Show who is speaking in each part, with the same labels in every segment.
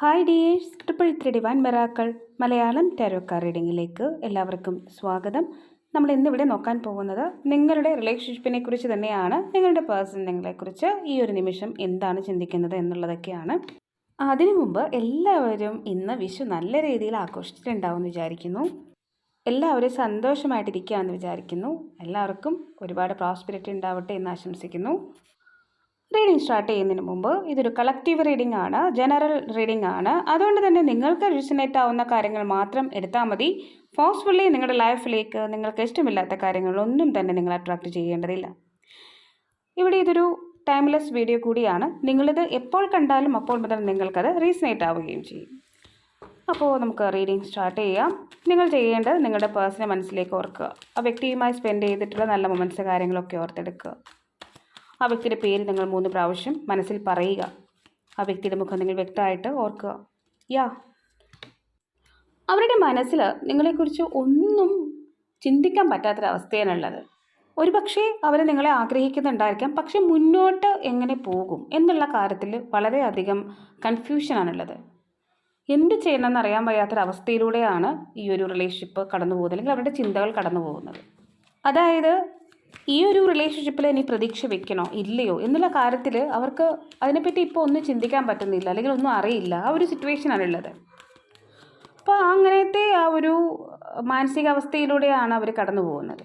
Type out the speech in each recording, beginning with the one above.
Speaker 1: Hi dears triple three divine മെറാക്കൾ. Malayalam ടാരോക്കാർ റീഡിങ്ങിലേക്ക് എല്ലാവർക്കും സ്വാഗതം. നമ്മൾ ഇന്നിവിടെ നോക്കാൻ പോകുന്നത് നിങ്ങളുടെ റിലേഷൻഷിപ്പിനെ കുറിച്ച് തന്നെയാണ്. നിങ്ങളുടെ പേഴ്സൺ നിങ്ങളെക്കുറിച്ച് ഈ ഒരു നിമിഷം എന്താണ് ചിന്തിക്കുന്നത് എന്നുള്ളതൊക്കെയാണ്. അതിനു മുമ്പ് എല്ലാവരും ഇന്ന് വിഷു നല്ല രീതിയിൽ ആഘോഷിച്ചിട്ടുണ്ടാവുമെന്ന് വിചാരിക്കുന്നു. എല്ലാവരും സന്തോഷമായിട്ടിരിക്കുകയെന്ന് വിചാരിക്കുന്നു. എല്ലാവർക്കും ഒരുപാട് പ്രോസ്പെരിറ്റി ഉണ്ടാവട്ടെ എന്ന് ആശംസിക്കുന്നു. റീഡിംഗ് സ്റ്റാർട്ട് ചെയ്യുന്നതിന് മുമ്പ് ഇതൊരു കളക്റ്റീവ് റീഡിംഗ് ആണ് ജനറൽ റീഡിംഗ് ആണ്. അതുകൊണ്ട് തന്നെ നിങ്ങൾക്ക് റിസനേറ്റ് ആവുന്ന കാര്യങ്ങൾ മാത്രം എടുത്താൽ മതി. ഫോഴ്സ്ഫുള്ളി നിങ്ങളുടെ ലൈഫിലേക്ക് നിങ്ങൾക്ക് ഇഷ്ടമില്ലാത്ത കാര്യങ്ങളൊന്നും തന്നെ നിങ്ങൾ അട്രാക്റ്റ് ചെയ്യേണ്ടതില്ല. ഇവിടെ ഇതൊരു ടൈംലെസ് വീഡിയോ കൂടിയാണ്. നിങ്ങളിത് എപ്പോൾ കണ്ടാലും അപ്പോൾ മുതൽ നിങ്ങൾക്കത് റീസനേറ്റ് ആവുകയും ചെയ്യും. അപ്പോൾ നമുക്ക് റീഡിംഗ് സ്റ്റാർട്ട് ചെയ്യാം. നിങ്ങൾ ചെയ്യേണ്ടത് നിങ്ങളുടെ പേഴ്സണൽ മനസ്സിലേക്ക് ഓർക്കുക. ആ വ്യക്തിയുമായി സ്പെൻഡ് ചെയ്തിട്ടുള്ള നല്ല മൊമെന്റ്സ് കാര്യങ്ങളൊക്കെ ഓർത്തെടുക്കുക. ആ വ്യക്തിയുടെ പേര് നിങ്ങൾ മൂന്ന് പ്രാവശ്യം മനസ്സിൽ പറയുക. ആ വ്യക്തിയുടെ മുഖം നിങ്ങൾ വ്യക്തമായിട്ട് ഓർക്കുക. യാ. അവരുടെ മനസ്സിൽ നിങ്ങളെക്കുറിച്ച് ഒന്നും ചിന്തിക്കാൻ പറ്റാത്തൊരവസ്ഥയാണുള്ളത്. ഒരു പക്ഷേ അവർ നിങ്ങളെ ആഗ്രഹിക്കുന്നുണ്ടായിരിക്കാം. പക്ഷെ മുന്നോട്ട് എങ്ങനെ പോകും എന്നുള്ള കാര്യത്തിൽ വളരെയധികം കൺഫ്യൂഷനാണുള്ളത്. എന്ത് ചെയ്യണമെന്ന് അറിയാൻ വയ്യാത്തൊരവസ്ഥയിലൂടെയാണ് ഈ ഒരു റിലേഷൻഷിപ്പ് കടന്നു പോകുന്നത് അല്ലെങ്കിൽ അവരുടെ ചിന്തകൾ കടന്നു പോകുന്നത് അതായത് ഈ ഒരു റിലേഷൻഷിപ്പിൽ ഇനി പ്രതീക്ഷ വെക്കണോ? ഇല്ലയോ? എന്നുള്ള കാര്യത്തിൽ അവർക്ക് അതിനെപ്പറ്റി ഇപ്പോൾ ഒന്നും ചിന്തിക്കാൻ പറ്റുന്നില്ല. അല്ലെങ്കിൽ ഒന്നും അറിയില്ല. ആ ഒരു സിറ്റുവേഷനാണുള്ളത് അപ്പോൾ അങ്ങനത്തെ ആ ഒരു മാനസികാവസ്ഥയിലൂടെയാണ് അവർ കടന്നു പോകുന്നത്.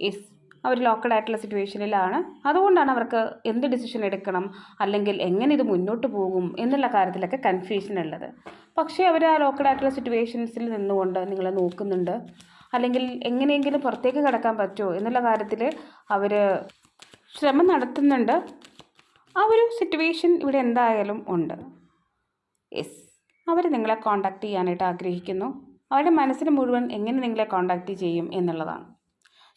Speaker 1: യെസ് അവർ ലോക്കഡ് ആയിട്ടുള്ള സിറ്റുവേഷനിലാണ് അതുകൊണ്ടാണ് അവർക്ക് എന്ത് ഡിസിഷൻ എടുക്കണം? അല്ലെങ്കിൽ എങ്ങനെ ഇത് മുന്നോട്ട് പോകും? എന്നുള്ള കാര്യത്തിലൊക്കെ കൺഫ്യൂഷൻ ഉള്ളത്. പക്ഷേ അവർ ആ ലോക്കഡ് ആയിട്ടുള്ള സിറ്റുവേഷൻസിൽ നിന്നുകൊണ്ട് നിങ്ങളെ നോക്കുന്നുണ്ട്. അല്ലെങ്കിൽ എങ്ങനെയെങ്കിലും പുറത്തേക്ക് കടക്കാൻ പറ്റുമോ എന്നുള്ള കാര്യത്തിൽ അവർ ശ്രമം നടത്തുന്നുണ്ട്. ആ ഒരു സിറ്റുവേഷൻ ഇവിടെ എന്തായാലും ഉണ്ട്. യെസ് അവർ നിങ്ങളെ കോണ്ടാക്ട് ചെയ്യാനായിട്ട് ആഗ്രഹിക്കുന്നു. അവരുടെ മനസ്സിന് മുഴുവൻ എങ്ങനെ നിങ്ങളെ കോണ്ടാക്ട് ചെയ്യും എന്നുള്ളതാണ്.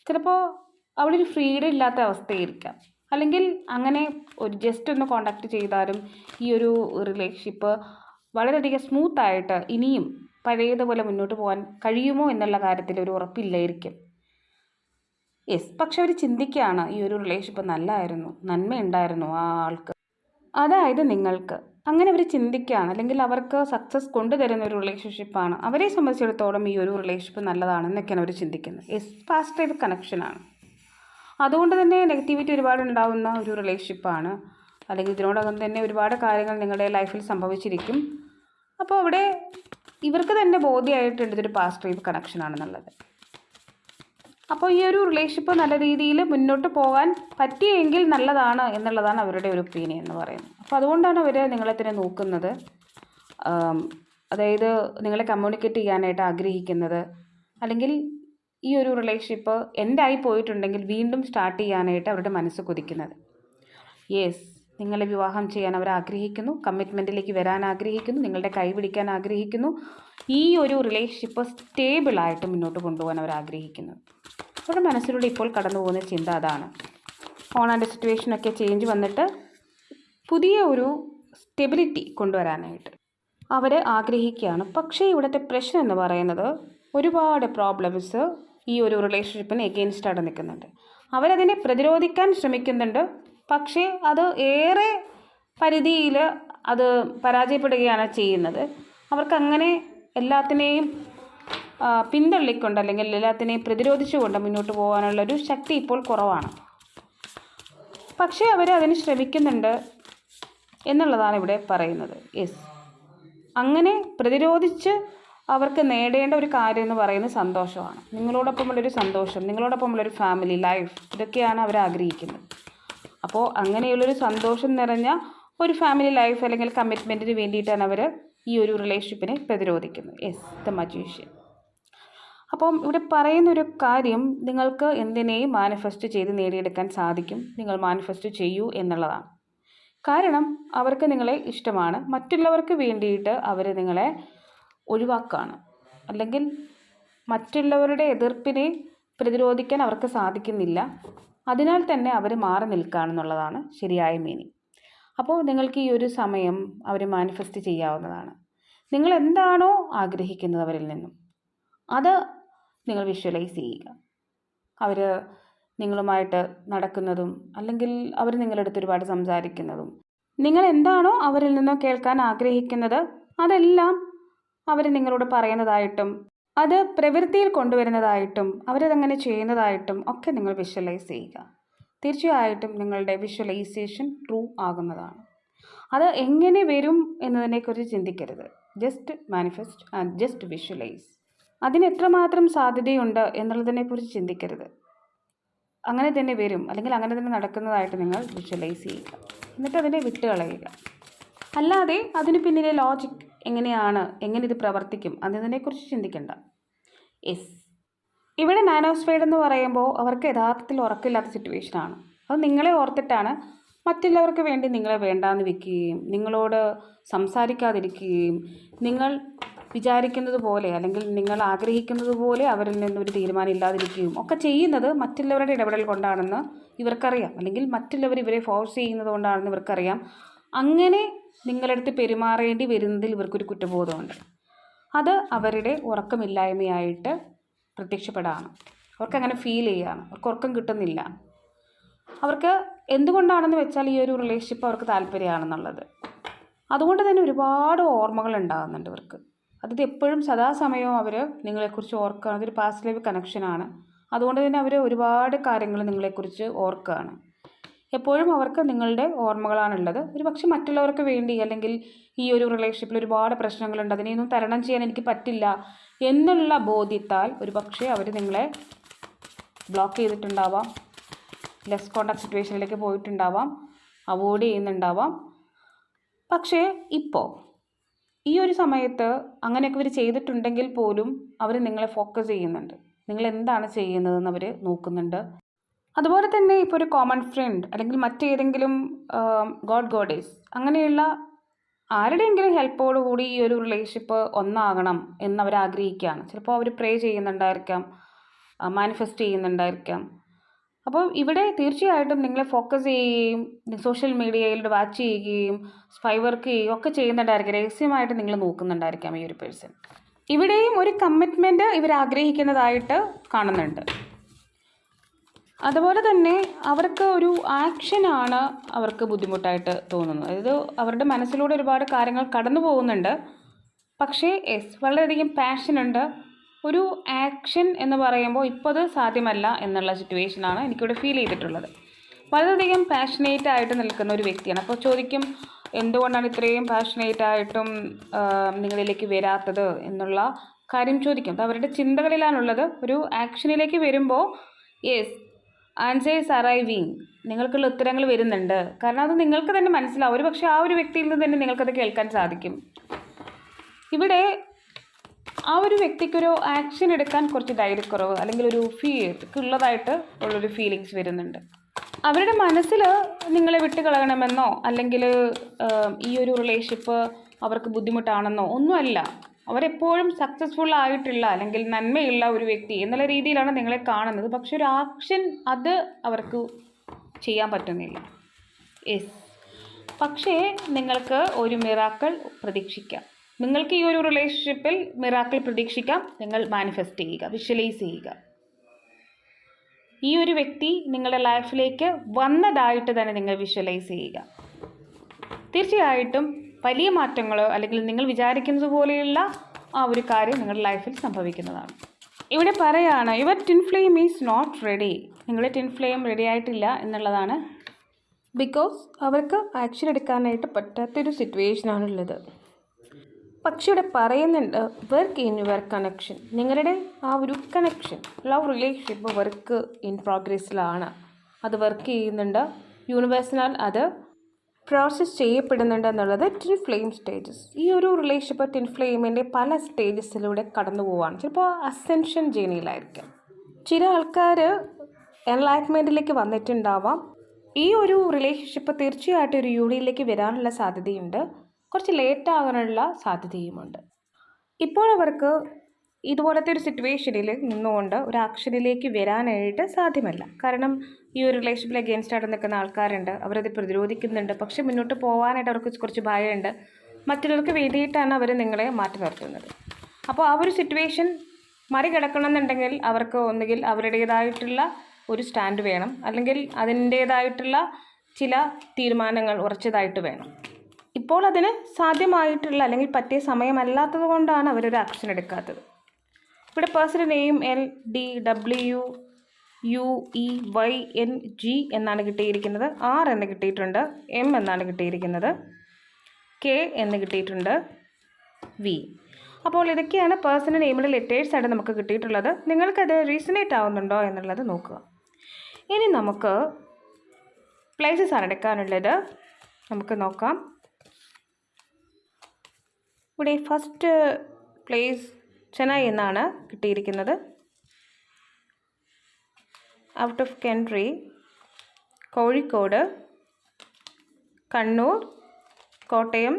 Speaker 1: ചിലപ്പോൾ അവിടെ ഒരു ഫ്രീഡം ഇല്ലാത്ത അവസ്ഥയായിരിക്കാം. അല്ലെങ്കിൽ അങ്ങനെ ഒരു ജസ്റ്റ് ഒന്ന് കോണ്ടാക്ട് ചെയ്താലും ഈ ഒരു റിലേഷൻഷിപ്പ് വളരെയധികം സ്മൂത്തായിട്ട് ഇനിയും പഴയതുപോലെ മുന്നോട്ട് പോകാൻ കഴിയുമോ എന്നുള്ള കാര്യത്തിൽ ഒരു ഉറപ്പില്ലായിരിക്കും. യെസ് പക്ഷെ അവർ ചിന്തിക്കുകയാണ് ഈ ഒരു റിലേഷൻഷിപ്പ് നല്ലതായിരുന്നു നന്മയുണ്ടായിരുന്നു ആ ആൾക്ക്. അതായത് നിങ്ങൾക്ക്. അങ്ങനെ അവർ ചിന്തിക്കുകയാണ് അല്ലെങ്കിൽ അവർക്ക് സക്സസ് കൊണ്ടുതരുന്ന ഒരു റിലേഷൻഷിപ്പാണ് അവരെ സംബന്ധിച്ചിടത്തോളം ഈ ഒരു റിലേഷൻഷിപ്പ് നല്ലതാണെന്നൊക്കെയാണ് അവർ ചിന്തിക്കുന്നത്. യെസ് ഫാസ്റ്റ് ടൈപ്പ് കണക്ഷനാണ് അതുകൊണ്ട് തന്നെ നെഗറ്റിവിറ്റി ഒരുപാട് ഉണ്ടാകുന്ന ഒരു റിലേഷൻഷിപ്പാണ് അല്ലെങ്കിൽ ഇതിനോടകം തന്നെ ഒരുപാട് കാര്യങ്ങൾ നിങ്ങളുടെ ലൈഫിൽ സംഭവിച്ചിരിക്കും. അപ്പോൾ അവിടെ ഇവർക്ക് തന്നെ ബോധ്യമായിട്ടുണ്ട് ഇതൊരു പാസ്റ്റ് കണക്ഷൻ കണക്ഷനാണെന്നുള്ളത് അപ്പോൾ ഈ ഒരു റിലേഷൻഷിപ്പ് നല്ല രീതിയിൽ മുന്നോട്ട് പോകാൻ പറ്റിയെങ്കിൽ നല്ലതാണ് എന്നുള്ളതാണ് അവരുടെ ഒരു ഒപ്പീനിയൻ എന്ന് പറയുന്നത്. അപ്പോൾ അതുകൊണ്ടാണ് അവർ നിങ്ങളെ തന്നെ നോക്കുന്നത്. അതായത് നിങ്ങളെ കമ്മ്യൂണിക്കേറ്റ് ചെയ്യാനായിട്ട് ആഗ്രഹിക്കുന്നത്. അല്ലെങ്കിൽ ഈ ഒരു റിലേഷൻഷിപ്പ് എൻഡായി പോയിട്ടുണ്ടെങ്കിൽ വീണ്ടും സ്റ്റാർട്ട് ചെയ്യാനായിട്ട് അവരുടെ മനസ്സ് കൊതിക്കുന്നത്. യെസ് നിങ്ങളെ വിവാഹം ചെയ്യാൻ അവർ ആഗ്രഹിക്കുന്നു കമ്മിറ്റ്മെന്റിലേക്ക് വരാൻ ആഗ്രഹിക്കുന്നു നിങ്ങളുടെ കൈ പിടിക്കാൻ ആഗ്രഹിക്കുന്നു. ഈ ഒരു റിലേഷൻഷിപ്പ് സ്റ്റേബിളായിട്ട് മുന്നോട്ട് കൊണ്ടുപോകാൻ അവർ ആഗ്രഹിക്കുന്നു. അവരുടെ മനസ്സിലൂടെ ഇപ്പോൾ കടന്നു പോകുന്ന ചിന്ത അതാണ്. ഓണാന്റെ സിറ്റുവേഷനൊക്കെ ചേഞ്ച് വന്നിട്ട് പുതിയ ഒരു സ്റ്റെബിലിറ്റി കൊണ്ടുവരാനായിട്ട് അവർ ആഗ്രഹിക്കുകയാണ്. പക്ഷേ ഇവിടുത്തെ പ്രശ്നം എന്ന് പറയുന്നത് ഒരുപാട് പ്രോബ്ലംസ് ഈ ഒരു റിലേഷൻഷിപ്പിന് എഗെയിൻസ്റ്റായിട്ട് നിൽക്കുന്നുണ്ട്. അവരതിനെ പ്രതിരോധിക്കാൻ ശ്രമിക്കുന്നുണ്ട്. പക്ഷേ അത് ഏറെ പരിധിയിൽ അത് പരാജയപ്പെടുകയാണ് ചെയ്യുന്നത്. അവർക്കങ്ങനെ എല്ലാത്തിനെയും പിന്തള്ളിക്കൊണ്ട് അല്ലെങ്കിൽ എല്ലാത്തിനെയും പ്രതിരോധിച്ചുകൊണ്ട് മുന്നോട്ട് പോകാനുള്ളൊരു ശക്തി ഇപ്പോൾ കുറവാണ്. പക്ഷേ അവർ അതിന് ശ്രമിക്കുന്നുണ്ട് എന്നുള്ളതാണ് ഇവിടെ പറയുന്നത്. യെസ്. അങ്ങനെ പ്രതിരോധിച്ച് അവർക്ക് നേടേണ്ട ഒരു കാര്യം എന്ന് പറയുന്നത് സന്തോഷമാണ്. നിങ്ങളോടൊപ്പമുള്ളൊരു സന്തോഷം നിങ്ങളോടൊപ്പമുള്ളൊരു ഫാമിലി ലൈഫ് ഇതൊക്കെയാണ് അവർ ആഗ്രഹിക്കുന്നത്. അപ്പോൾ അങ്ങനെയുള്ളൊരു സന്തോഷം നിറഞ്ഞ ഒരു ഫാമിലി ലൈഫ് അല്ലെങ്കിൽ കമ്മിറ്റ്മെന്റിന് വേണ്ടിയിട്ടാണ് അവർ ഈ ഒരു റിലേഷൻഷിപ്പിനെ പ്രതിരോധിക്കുന്നത്. യെസ് ദ മജീഷ്യൻ അപ്പം ഇവിടെ പറയുന്നൊരു കാര്യം നിങ്ങൾക്ക് എന്തിനേയും മാനിഫെസ്റ്റ് ചെയ്ത് നേടിയെടുക്കാൻ സാധിക്കും. നിങ്ങൾ മാനിഫെസ്റ്റ് ചെയ്യൂ എന്നുള്ളതാണ്. കാരണം അവർക്ക് നിങ്ങളെ ഇഷ്ടമാണ്. മറ്റുള്ളവർക്ക് വേണ്ടിയിട്ട് അവർ നിങ്ങളെ ഒഴിവാക്കുകയാണ് അല്ലെങ്കിൽ മറ്റുള്ളവരുടെ എതിർപ്പിനെ പ്രതിരോധിക്കാൻ അവർക്ക് സാധിക്കുന്നില്ല. അതിനാൽ തന്നെ അവർ മാറി നിൽക്കുകയാണെന്നുള്ളതാണ് ശരിയായ മീനിങ് അപ്പോൾ നിങ്ങൾക്ക് ഈ ഒരു സമയം അവർ മാനിഫെസ്റ്റ് ചെയ്യാവുന്നതാണ്. നിങ്ങൾ എന്താണോ ആഗ്രഹിക്കുന്നത് അവരിൽ നിന്നും അത് നിങ്ങൾ വിഷ്വലൈസ് ചെയ്യുക. അവർ നിങ്ങളുമായിട്ട് നടക്കുന്നതും അല്ലെങ്കിൽ അവർ നിങ്ങളുടെ അടുത്ത് ഒരുപാട് സംസാരിക്കുന്നതും. നിങ്ങൾ എന്താണോ അവരിൽ നിന്ന് കേൾക്കാൻ ആഗ്രഹിക്കുന്നത് അതെല്ലാം അവർ നിങ്ങളോട് പറയുന്നതായിട്ടും അത് പ്രവൃത്തിയിൽ കൊണ്ടുവരുന്നതായിട്ടും അവരതങ്ങനെ ചെയ്യുന്നതായിട്ടും ഒക്കെ നിങ്ങൾ വിഷ്വലൈസ് ചെയ്യുക. തീർച്ചയായിട്ടും നിങ്ങളുടെ വിഷ്വലൈസേഷൻ ട്രൂ ആകുന്നതാണ്. അത് എങ്ങനെ വരും എന്നതിനെക്കുറിച്ച് ചിന്തിക്കരുത്. Just manifest and just visualise അതിന് എത്രമാത്രം സാധ്യതയുണ്ട് എന്നുള്ളതിനെക്കുറിച്ച് ചിന്തിക്കരുത്. അങ്ങനെ തന്നെ വരും അല്ലെങ്കിൽ അങ്ങനെ തന്നെ നടക്കുന്നതായിട്ട് നിങ്ങൾ വിഷ്വലൈസ് ചെയ്യുക. എന്നിട്ട് അതിനെ വിട്ടുകളയുക. അല്ലാതെ അതിന് പിന്നിലെ ലോജിക് എങ്ങനെയാണ് എങ്ങനെ ഇത് പ്രവർത്തിക്കും അതിനെക്കുറിച്ച് ചിന്തിക്കേണ്ട. യെസ്. ഇവിടെ നാനോസ്ഫൈഡ് എന്ന് പറയുമ്പോൾ അവർക്ക് യഥാർത്ഥത്തിൽ ഉറക്കമില്ലാത്ത സിറ്റുവേഷനാണ് അത് നിങ്ങളെ ഓർത്തിട്ടാണ് മറ്റുള്ളവർക്ക് വേണ്ടി നിങ്ങളെ വേണ്ടാന്ന് വെക്കുകയും നിങ്ങളോട് സംസാരിക്കാതിരിക്കുകയും നിങ്ങൾ വിചാരിക്കുന്നത് പോലെ അല്ലെങ്കിൽ നിങ്ങൾ ആഗ്രഹിക്കുന്നത് പോലെ അവരിൽ നിന്നൊരു തീരുമാനം ഇല്ലാതിരിക്കുകയും ഒക്കെ ചെയ്യുന്നത് മറ്റുള്ളവരുടെ ഇടപെടൽ കൊണ്ടാണെന്ന് ഇവർക്കറിയാം. അല്ലെങ്കിൽ മറ്റുള്ളവർ ഇവരെ ഫോഴ്സ് ചെയ്യുന്നത് കൊണ്ടാണെന്ന് ഇവർക്കറിയാം. അങ്ങനെ നിങ്ങളടുത്ത് പെരുമാറേണ്ടി വരുന്നതിൽ ഇവർക്കൊരു കുറ്റബോധമുണ്ട്. അത് അവരുടെ ഉറക്കമില്ലായ്മയായിട്ട് പ്രത്യക്ഷപ്പെടാണ്. അവർക്കങ്ങനെ ഫീൽ ചെയ്യാണ്. അവർക്ക് ഉറക്കം കിട്ടുന്നില്ല. അവർക്ക് എന്തുകൊണ്ടാണെന്ന് വെച്ചാൽ ഈ ഒരു റിലേഷൻഷിപ്പ് അവർക്ക് താല്പര്യമാണെന്നുള്ളത്. അതുകൊണ്ട് തന്നെ ഒരുപാട് ഓർമ്മകൾ ഉണ്ടാകുന്നുണ്ട് ഇവർക്ക്. അതായത് എപ്പോഴും സദാസമയവും അവർ നിങ്ങളെക്കുറിച്ച് ഓർക്കുകയാണ് അതൊരു പാസ്റ്റ് ലൈഫ് കണക്ഷനാണ് അതുകൊണ്ട് തന്നെ അവർ ഒരുപാട് കാര്യങ്ങൾ നിങ്ങളെക്കുറിച്ച് ഓർക്കുകയാണ് എപ്പോഴും അവർക്ക് നിങ്ങളുടെ ഓർമ്മകളാണുള്ളത്. ഒരു പക്ഷെ മറ്റുള്ളവർക്ക് വേണ്ടി അല്ലെങ്കിൽ ഈ ഒരു റിലേഷൻഷിപ്പിൽ ഒരുപാട് പ്രശ്നങ്ങളുണ്ട്. അതിനെയൊന്നും തരണം ചെയ്യാൻ എനിക്ക് പറ്റില്ല എന്നുള്ള ബോധ്യത്താൽ ഒരു പക്ഷേ അവർ നിങ്ങളെ ബ്ലോക്ക് ചെയ്തിട്ടുണ്ടാവാം. ലെസ് കോണ്ടാക്ട് സിറ്റുവേഷനിലേക്ക് പോയിട്ടുണ്ടാവാം. അവോയ്ഡ് ചെയ്യുന്നുണ്ടാവാം. പക്ഷേ ഇപ്പോൾ ഈ ഒരു സമയത്ത് അങ്ങനെയൊക്കെ ഇവർ ചെയ്തിട്ടുണ്ടെങ്കിൽ പോലും അവർ നിങ്ങളെ ഫോക്കസ് ചെയ്യുന്നുണ്ട്. നിങ്ങൾ എന്താണ് ചെയ്യുന്നതെന്ന് അവർ നോക്കുന്നുണ്ട്. അതുപോലെ തന്നെ ഇപ്പോൾ ഒരു കോമൺ ഫ്രണ്ട് അല്ലെങ്കിൽ മറ്റേതെങ്കിലും ഗോഡ് ഗോഡേസ് അങ്ങനെയുള്ള ആരുടെയെങ്കിലും ഹെൽപ്പോട് കൂടി ഈ ഒരു റിലേഷൻഷിപ്പ് ഒന്നാകണം എന്നവർ ആഗ്രഹിക്കുകയാണ്. ചിലപ്പോൾ അവർ പ്രേ ചെയ്യുന്നുണ്ടായിരിക്കാം മാനിഫെസ്റ്റ് ചെയ്യുന്നുണ്ടായിരിക്കാം. അപ്പോൾ ഇവിടെ തീർച്ചയായിട്ടും നിങ്ങളെ ഫോക്കസ് ചെയ്യുകയും സോഷ്യൽ മീഡിയയിലൂടെ വാച്ച് ചെയ്യുകയും സ്പൈ വർക്ക് ചെയ്യുകയും ഒക്കെ ചെയ്യുന്നുണ്ടായിരിക്കും. രഹസ്യമായിട്ട് നിങ്ങൾ നോക്കുന്നുണ്ടായിരിക്കാം ഈ ഒരു പേഴ്സൺ ഇവിടെയും ഒരു കമ്മിറ്റ്മെന്റ് ഇവർ ആഗ്രഹിക്കുന്നതായിട്ട് കാണുന്നുണ്ട്. അതുപോലെ തന്നെ അവർക്ക് ഒരു ആക്ഷനാണ് അവർക്ക് ബുദ്ധിമുട്ടായിട്ട് തോന്നുന്നത്. അതായത് അവരുടെ മനസ്സിലൂടെ ഒരുപാട് കാര്യങ്ങൾ കടന്നു പോകുന്നുണ്ട്. പക്ഷേ യെസ് വളരെയധികം പാഷനുണ്ട് ഒരു ആക്ഷൻ എന്ന് പറയുമ്പോൾ ഇപ്പോൾ അത് സാധ്യമല്ല എന്നുള്ള സിറ്റുവേഷനാണ് എനിക്കിവിടെ ഫീൽ ചെയ്തിട്ടുള്ളത്. വളരെയധികം പാഷനേറ്റ് ആയിട്ട് നിൽക്കുന്ന ഒരു വ്യക്തിയാണ്. അപ്പോൾ ചോദിക്കും എന്തുകൊണ്ടാണ് ഇത്രയും പാഷനേറ്റ് ആയിട്ടും നിങ്ങളിലേക്ക് വരാത്തത്? എന്നുള്ള കാര്യം ചോദിക്കും. അവരുടെ ചിന്തകളിലാണുള്ളത്. ഒരു ആക്ഷനിലേക്ക് വരുമ്പോൾ യെസ് ആൻസേഴ്സ് അറൈവിങ് നിങ്ങൾക്കുള്ള ഉത്തരങ്ങൾ വരുന്നുണ്ട്. കാരണം അത് നിങ്ങൾക്ക് തന്നെ മനസ്സിലാവും. ഒരു പക്ഷേ ആ ഒരു വ്യക്തിയിൽ നിന്ന് തന്നെ നിങ്ങൾക്കത് കേൾക്കാൻ സാധിക്കും. ഇവിടെ ആ ഒരു വ്യക്തിക്കൊരു ആക്ഷൻ എടുക്കാൻ കുറച്ച് ധൈര്യക്കുറവ് അല്ലെങ്കിൽ ഒരു ഫീൽ ഉള്ളതായിട്ട് ഉള്ളൊരു ഫീലിങ്സ് വരുന്നുണ്ട്. അവരുടെ മനസ്സിൽ നിങ്ങളെ വിട്ട് കളയണമെന്നോ അല്ലെങ്കിൽ ഈ ഒരു റിലേഷൻഷിപ്പ് അവർക്ക് ബുദ്ധിമുട്ടാണെന്നോ ഒന്നുമല്ല. അവരെപ്പോഴും സക്സസ്ഫുൾ ആയിട്ടുള്ള അല്ലെങ്കിൽ നന്മയുള്ള ഒരു വ്യക്തി എന്നുള്ള രീതിയിലാണ് നിങ്ങളെ കാണുന്നത്. പക്ഷെ ഒരു ആക്ഷൻ അത് അവർക്ക് ചെയ്യാൻ പറ്റുന്നില്ല. യെസ് പക്ഷേ നിങ്ങൾക്ക് ഒരു മിറാക്കൾ പ്രതീക്ഷിക്കാം. നിങ്ങൾക്ക് ഈ ഒരു റിലേഷൻഷിപ്പിൽ മിറാക്കൾ പ്രതീക്ഷിക്കാം. നിങ്ങൾ മാനിഫെസ്റ്റ് ചെയ്യുക വിഷ്വലൈസ് ചെയ്യുക. ഈ ഒരു വ്യക്തി നിങ്ങളുടെ ലൈഫിലേക്ക് വന്നതായിട്ട് തന്നെ നിങ്ങൾ വിഷ്വലൈസ് ചെയ്യുക. തീർച്ചയായിട്ടും വലിയ മാറ്റങ്ങളോ അല്ലെങ്കിൽ നിങ്ങൾ വിചാരിക്കുന്നത് പോലെയുള്ള ആ ഒരു കാര്യം നിങ്ങളുടെ ലൈഫിൽ സംഭവിക്കുന്നതാണ്. ഇവിടെ പറയാണ് your twin flame is not ready നിങ്ങളുടെ ടിൻ ഫ്ലെയിം റെഡി ആയിട്ടില്ല എന്നുള്ളതാണ്. ബിക്കോസ് അവർക്ക് ആക്ഷൻ എടുക്കാനായിട്ട് പറ്റാത്തൊരു സിറ്റുവേഷനാണുള്ളത് പക്ഷെ ഇവിടെ പറയുന്നുണ്ട് വർക്ക് ഇൻ യുവർ കണക്ഷൻ നിങ്ങളുടെ ആ ഒരു connection love relationship work in പ്രോഗ്രസ്സിലാണ് അത് വർക്ക് ചെയ്യുന്നുണ്ട്. യൂണിവേഴ്സിനാൽ അത് പ്രോസസ്സ് ചെയ്യപ്പെടുന്നുണ്ട് എന്നുള്ളത് ടിൻ ഫ്ലെയിം സ്റ്റേജസ് ഈ ഒരു റിലേഷൻഷിപ്പ് ടിൻ ഫ്ലെയിമിന്റെ പല സ്റ്റേജസിലൂടെ കടന്നു പോവുകയാണ് ചിലപ്പോൾ അസെൻഷൻ ജേണിയിലായിരിക്കും ചില ആൾക്കാർ എൻലൈറ്റ്മെന്റിലേക്ക് വന്നിട്ടുണ്ടാവാം. ഈ ഒരു റിലേഷൻഷിപ്പ് തീർച്ചയായിട്ടും ഒരു യൂണിയനിലേക്ക് വരാനുള്ള സാധ്യതയുണ്ട്. കുറച്ച് ലേറ്റ് ആകാനുള്ള സാധ്യതയുമുണ്ട്. ഇപ്പോൾ അവർക്ക് ഇതുപോലത്തെ ഒരു സിറ്റുവേഷനിൽ നിന്നുകൊണ്ട് ഒരു ആക്ഷനിലേക്ക് വരാനായിട്ട് സാധ്യമല്ല. കാരണം ഈ ഒരു റിലേഷൻഷിപ്പിൽ അഗെയിൻസ്റ്റ് ആയിട്ട് നിൽക്കുന്ന ആൾക്കാരുണ്ട്. അവരത് പ്രതിരോധിക്കുന്നുണ്ട്. പക്ഷെ മുന്നോട്ട് പോകാനായിട്ട് അവർക്ക് കുറച്ച് ഭയമുണ്ട്. മറ്റുള്ളവർക്ക് വേണ്ടിയിട്ടാണ് അവർ നിങ്ങളെ മാറ്റി നിർത്തുന്നത്. അപ്പോൾ ആ ഒരു സിറ്റുവേഷൻ മറികടക്കണമെന്നുണ്ടെങ്കിൽ അവർക്ക് ഒന്നുകിൽ അവരുടേതായിട്ടുള്ള ഒരു സ്റ്റാൻഡ് വേണം. അല്ലെങ്കിൽ അതിന്റേതായിട്ടുള്ള ചില തീരുമാനങ്ങൾ ഉറച്ചതായിട്ട് വേണം. ഇപ്പോൾ അതിന് സാധ്യമായിട്ടുള്ള അല്ലെങ്കിൽ പറ്റിയ സമയമല്ലാത്തത് കൊണ്ടാണ് അവരൊരു ആക്ഷൻ എടുക്കാത്തത്. ഇവിടെ personal name L D W U E Y N G എന്നാണ് കിട്ടിയിരിക്കുന്നത്. ആർ എന്ന് കിട്ടിയിട്ടുണ്ട്. എം എന്നാണ് കിട്ടിയിരിക്കുന്നത്. കെ എന്ന് കിട്ടിയിട്ടുണ്ട്. വി അപ്പോൾ ഇതൊക്കെയാണ് പേഴ്സണൽ നെയിമിലെ ലെറ്റേഴ്സായിട്ട് നമുക്ക് കിട്ടിയിട്ടുള്ളത്. നിങ്ങൾക്കത് റീസണേറ്റ് ആവുന്നുണ്ടോ എന്നുള്ളത് നോക്കുക. ഇനി നമുക്ക് പ്ലേസസ് ആണ് എടുക്കാനുള്ളത്. നമുക്ക് നോക്കാം. ഇവിടെ ഫസ്റ്റ് പ്ലേസ് ചെന്നൈ എന്നാണ് കിട്ടിയിരിക്കുന്നത്. Out of country Kozhikode Kannur Kottayam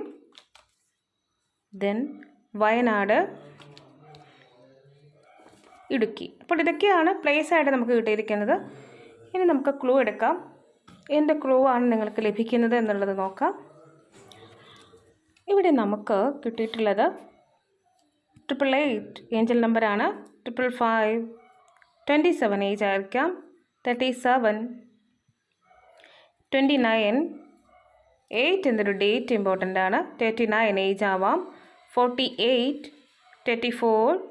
Speaker 1: then Wayanad Idukki. അപ്പോൾ ഇതൊക്കെയാണ് പ്ലേസ് ആയിട്ട് നമുക്ക് കിട്ടിയിരിക്കുന്നത്. ഇനി നമുക്ക് ക്ലൂ എടുക്കാം. എന്ത് ക്ലൂ ആണ് നിങ്ങൾക്ക് ലഭിക്കുന്നത് എന്നുള്ളത് നോക്കാം. ഇവിടെ നമുക്ക് കിട്ടിയിട്ടുള്ളത് ട്രിപ്പിൾ എയ്റ്റ് ഏഞ്ചൽ നമ്പറാണ് triple five twenty seven age ആയിരിക്കാം. Thirty seven twenty nine eight എന്നൊരു ഡേറ്റ് ഇമ്പോർട്ടന്റ് ആണ്. തേർട്ടി നയൻ ഏജ് ആവാം. Forty eight thirty four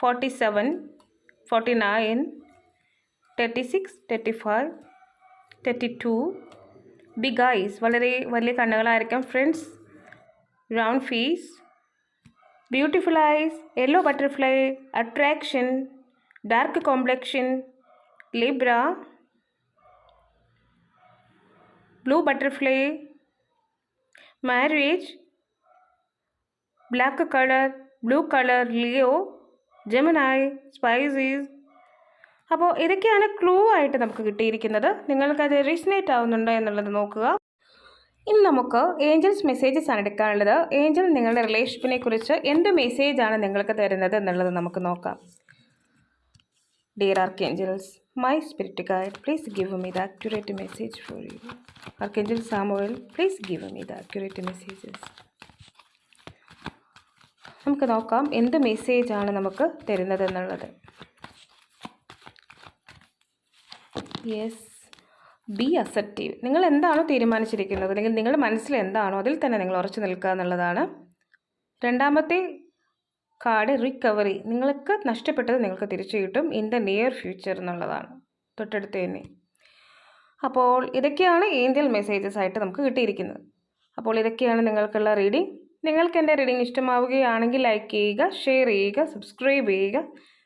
Speaker 1: forty seven forty nine thirty six thirty five thirty two big eyes വളരെ വലിയ കണ്ണുകളായിരിക്കാം. Friends round face beautiful eyes yellow butterfly attraction dark complexion Libra blue butterfly marriage black colour blue colour Leo Gemini species അപ്പോൾ ഇതൊക്കെയാണ് clue ആയിട്ട് നമുക്ക് കിട്ടിയിരിക്കുന്നത്. നിങ്ങൾക്കത് resonate ആവുന്നുണ്ടോ എന്നുള്ളത് നോക്കുക. ഇനി നമുക്ക് ഏഞ്ചൽസ് മെസ്സേജസ് ആണ് എടുക്കാനുള്ളത്. ഏഞ്ചൽ നിങ്ങളുടെ റിലേഷൻഷിപ്പിനെ കുറിച്ച് എന്ത് മെസ്സേജാണ് നിങ്ങൾക്ക് തരുന്നത് എന്നുള്ളത് നമുക്ക് നോക്കാം. Dear archangels my spirit guide please give me the accurate message for you archangel Samuel please give me the accurate messages നമുക്ക് നോക്കാം എന്ത് മെസ്സേജാണ് നമുക്ക് തരുന്നത് എന്നുള്ളത്. യെസ് ബി അസെപ്റ്റീവ് നിങ്ങൾ എന്താണോ തീരുമാനിച്ചിരിക്കുന്നത് അല്ലെങ്കിൽ നിങ്ങളുടെ മനസ്സിൽ എന്താണോ അതിൽ തന്നെ നിങ്ങൾ ഉറച്ചു നിൽക്കുക എന്നുള്ളതാണ്. രണ്ടാമത്തെ കാർഡ് റിക്കവറി നിങ്ങൾക്ക് നഷ്ടപ്പെട്ടത് നിങ്ങൾക്ക് തിരിച്ചു കിട്ടും ഇൻ ദ നിയർ ഫ്യൂച്ചർ എന്നുള്ളതാണ്. തൊട്ടടുത്ത് തന്നെ. അപ്പോൾ ഇതൊക്കെയാണ് ഏഞ്ചൽ മെസ്സേജസ് ആയിട്ട് നമുക്ക് കിട്ടിയിരിക്കുന്നത്. അപ്പോൾ ഇതൊക്കെയാണ് നിങ്ങൾക്കുള്ള റീഡിംഗ് നിങ്ങൾക്ക് എന്റെ റീഡിംഗ് ഇഷ്ടമാവുകയാണെങ്കിൽ ലൈക്ക് ചെയ്യുക ഷെയർ ചെയ്യുക സബ്സ്ക്രൈബ് ചെയ്യുക.